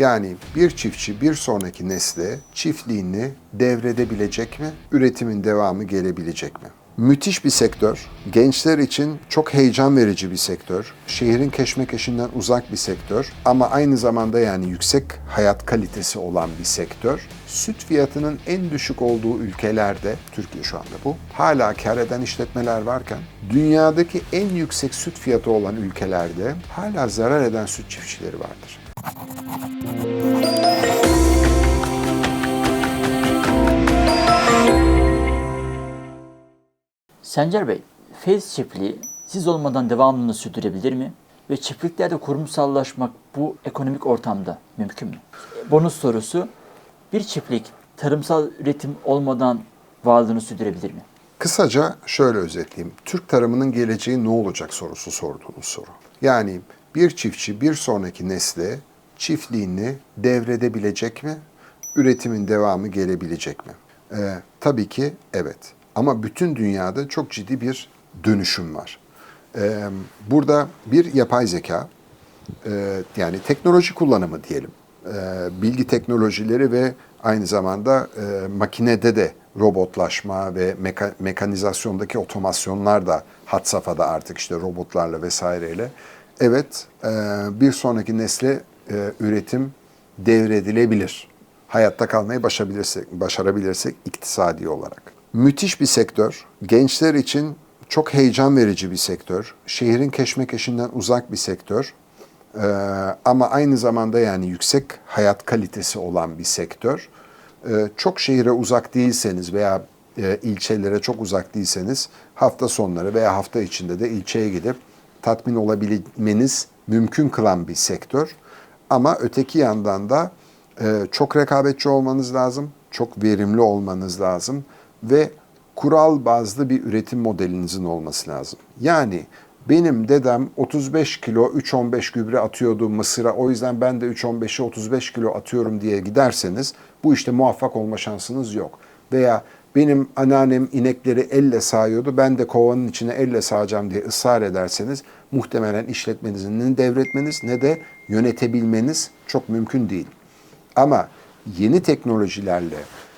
Yani bir çiftçi bir sonraki nesle çiftliğini devredebilecek mi? Üretimin devamı gelebilecek mi? Müthiş bir sektör. Gençler için çok heyecan verici bir sektör. Şehrin keşmekeşinden uzak bir sektör. Ama aynı zamanda yani yüksek hayat kalitesi olan bir sektör. Süt fiyatının en düşük olduğu ülkelerde, Türkiye şu anda bu, hala kar eden işletmeler varken, dünyadaki en yüksek süt fiyatı olan ülkelerde hala zarar eden süt çiftçileri vardır. Sencer Bey, fez çiftliği siz olmadan devamlılığını sürdürebilir mi? Ve çiftliklerde kurumsallaşmak bu ekonomik ortamda mümkün mü? Bonus sorusu, bir çiftlik tarımsal üretim olmadan varlığını sürdürebilir mi? Kısaca şöyle özetleyeyim. Türk tarımının geleceği ne olacak sorusu sorduğunuz soru. Yani bir çiftçi bir sonraki nesle çiftliğini devredebilecek mi? Üretimin devamı gelebilecek mi? Ee, tabii ki evet. Ama bütün dünyada çok ciddi bir dönüşüm var. Ee, burada bir yapay zeka, e, yani teknoloji kullanımı diyelim. E, bilgi teknolojileri ve aynı zamanda e, makinede de robotlaşma ve meka- mekanizasyondaki otomasyonlar da had safhada artık işte robotlarla vesaireyle. Evet, e, bir sonraki nesle e, üretim devredilebilir. Hayatta kalmayı başarabilirsek, başarabilirsek iktisadi olarak. Müthiş bir sektör. Gençler için çok heyecan verici bir sektör. Şehrin keşmekeşinden uzak bir sektör. Ee, ama aynı zamanda yani yüksek hayat kalitesi olan bir sektör. Ee, çok şehire uzak değilseniz veya e, ilçelere çok uzak değilseniz hafta sonları veya hafta içinde de ilçeye gidip tatmin olabilmeniz mümkün kılan bir sektör. Ama öteki yandan da e, çok rekabetçi olmanız lazım, çok verimli olmanız lazım ve kural bazlı bir üretim modelinizin olması lazım. Yani benim dedem 35 kilo 3.15 gübre atıyordu mısıra o yüzden ben de 3.15'e 35 kilo atıyorum diye giderseniz bu işte muvaffak olma şansınız yok. Veya benim anneannem inekleri elle sağıyordu ben de kovanın içine elle sağacağım diye ısrar ederseniz muhtemelen işletmenizin ne devretmeniz ne de yönetebilmeniz çok mümkün değil. Ama yeni teknolojilerle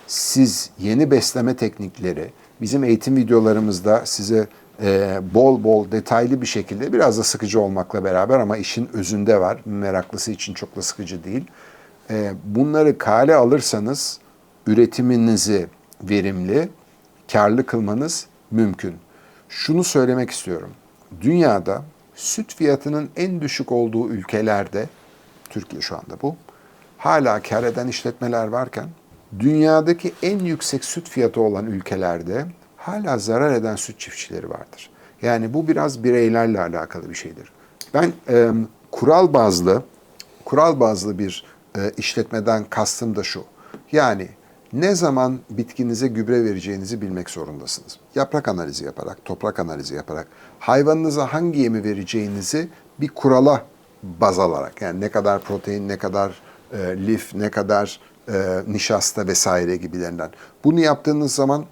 siz yeni besleme teknikleri bizim eğitim videolarımızda size e, bol bol detaylı bir şekilde biraz da sıkıcı olmakla beraber ama işin özünde var. Meraklısı için çok da sıkıcı değil. E, bunları kale alırsanız üretiminizi verimli, karlı kılmanız mümkün. Şunu söylemek istiyorum. Dünyada süt fiyatının en düşük olduğu ülkelerde, Türkiye şu anda bu, hala kar eden işletmeler varken dünyadaki en yüksek süt fiyatı olan ülkelerde hala zarar eden süt çiftçileri vardır. Yani bu biraz bireylerle alakalı bir şeydir. Ben e, kural bazlı kural bazlı bir e, işletmeden kastım da şu. Yani ne zaman bitkinize gübre vereceğinizi bilmek zorundasınız. Yaprak analizi yaparak, toprak analizi yaparak, hayvanınıza hangi yemi vereceğinizi bir kurala baz alarak, yani ne kadar protein, ne kadar e, lif, ne kadar e, nişasta vesaire gibilerinden. Bunu yaptığınız zaman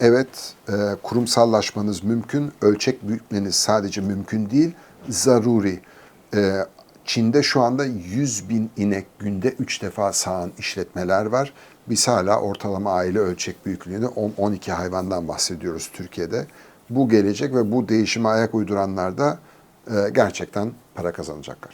evet e, kurumsallaşmanız mümkün, ölçek büyütmeniz sadece mümkün değil, zaruri. E, Çin'de şu anda 100 bin inek günde 3 defa sağan işletmeler var. Biz hala ortalama aile ölçek büyüklüğünde 10-12 hayvandan bahsediyoruz Türkiye'de. Bu gelecek ve bu değişime ayak uyduranlar da e, gerçekten para kazanacaklar.